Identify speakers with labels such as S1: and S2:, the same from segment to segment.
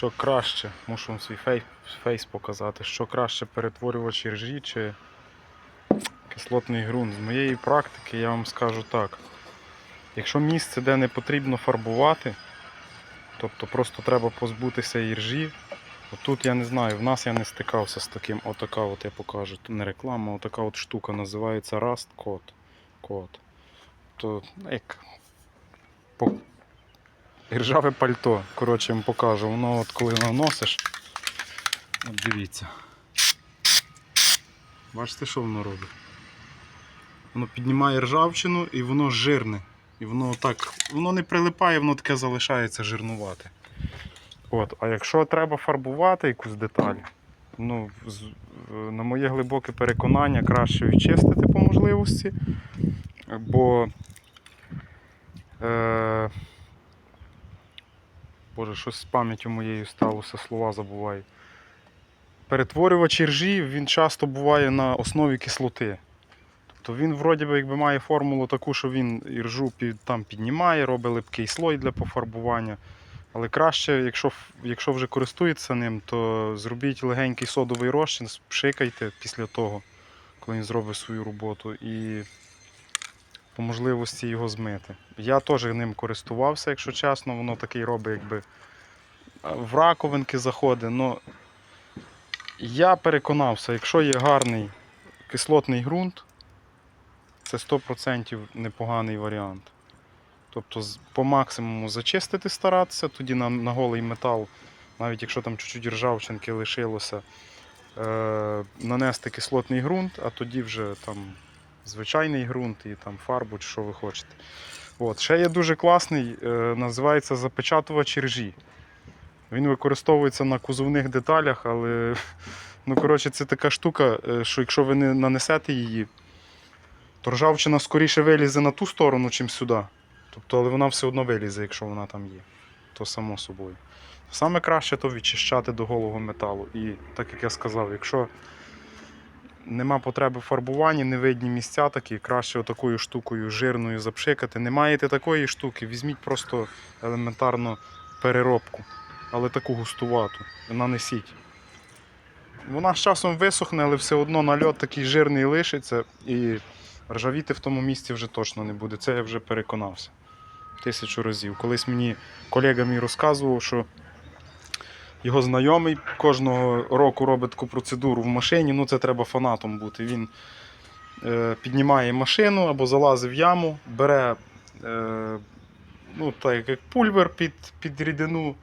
S1: Що краще, мушу вам свій фейс, фейс показати, що краще перетворювач ржі чи кислотний ґрунт. З моєї практики я вам скажу так. Якщо місце, де не потрібно фарбувати, тобто просто треба позбутися іржі, Отут я не знаю, в нас я не стикався з таким. Отака от я покажу. Тут не реклама, отака от штука називається Rust Code. Code. То як іржаве пальто. Коротше, вам покажу. Воно от коли наносиш. От дивіться. Бачите, що воно робить? Воно піднімає ржавчину і воно жирне. І воно так, воно не прилипає, воно таке залишається жирнувати. От, а якщо треба фарбувати якусь деталь, ну, е, на моє глибоке переконання, краще відчистити по можливості, бо е, Боже, щось з пам'яттю моєю сталося, слова забуваю. Перетворювач іржі він часто буває на основі кислоти. Тобто він вроді би якби має формулу таку, що він іржу під, там піднімає, робить липкий слой для пофарбування. Але краще, якщо, якщо вже користується ним, то зробіть легенький содовий розчин, пшикайте після того, коли він зробить свою роботу, і по можливості його змити. Я теж ним користувався, якщо чесно, воно такий робить, якби в раковинки заходить. Но я переконався, якщо є гарний кислотний ґрунт, це 100% непоганий варіант. Тобто по максимуму зачистити старатися, тоді на, на голий метал, навіть якщо там чуть-чуть ржавчинки лишилося, е, нанести кислотний ґрунт, а тоді вже там звичайний ґрунт і там фарбу, чи що ви хочете. От. Ще є дуже класний, е, називається запечатувач ржі. Він використовується на кузовних деталях, але ну, коротше, це така штука, е, що якщо ви не нанесете її, то ржавчина скоріше вилізе на ту сторону, чим сюди. Тобто, але вона все одно вилізе, якщо вона там є. То само собою. Саме краще то відчищати до голого металу. І так як я сказав, якщо нема потреби в фарбуванні, невидні місця такі, краще отакою штукою жирною запшикати. Не маєте такої штуки, візьміть просто елементарно переробку, але таку густувату. Нанесіть. Вона з часом висохне, але все одно нальот такий жирний лишиться і ржавіти в тому місці вже точно не буде. Це я вже переконався тисячу разів. Колись мені колега мій розказував, що його знайомий кожного року робить таку процедуру в машині. Ну це треба фанатом бути. Він е, піднімає машину або залазить в яму, бере е, ну, так як пульвер під, під рідину,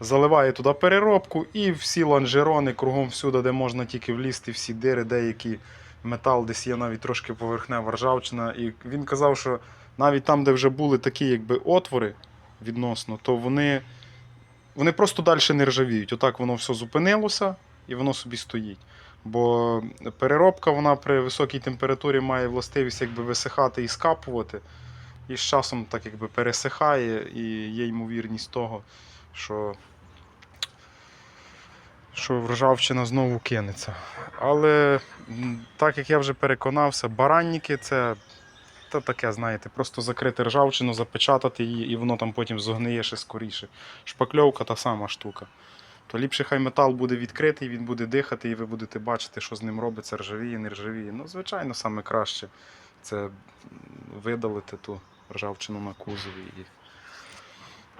S1: заливає туди переробку і всі лонжерони кругом всюди, де можна тільки влізти, всі дири, деякі метал, десь є навіть трошки поверхнева ржавчина. І він казав, що навіть там, де вже були такі якби отвори відносно, то вони, вони просто далі не ржавіють. Отак воно все зупинилося і воно собі стоїть. Бо переробка вона при високій температурі має властивість якби висихати і скапувати. І з часом так якби пересихає, і є ймовірність того, що, що ржавчина знову кинеться. Але так як я вже переконався, баранники це та таке, знаєте, просто закрити ржавчину, запечатати її, і воно там потім зогниє ще скоріше. Шпакльовка та сама штука. То ліпше хай метал буде відкритий, він буде дихати, і ви будете бачити, що з ним робиться, ржавіє, не ржавіє. Ну, звичайно, саме краще це видалити ту ржавчину на кузові і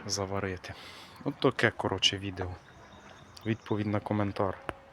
S1: заварити. От таке, коротше, відео. Відповідь на коментар.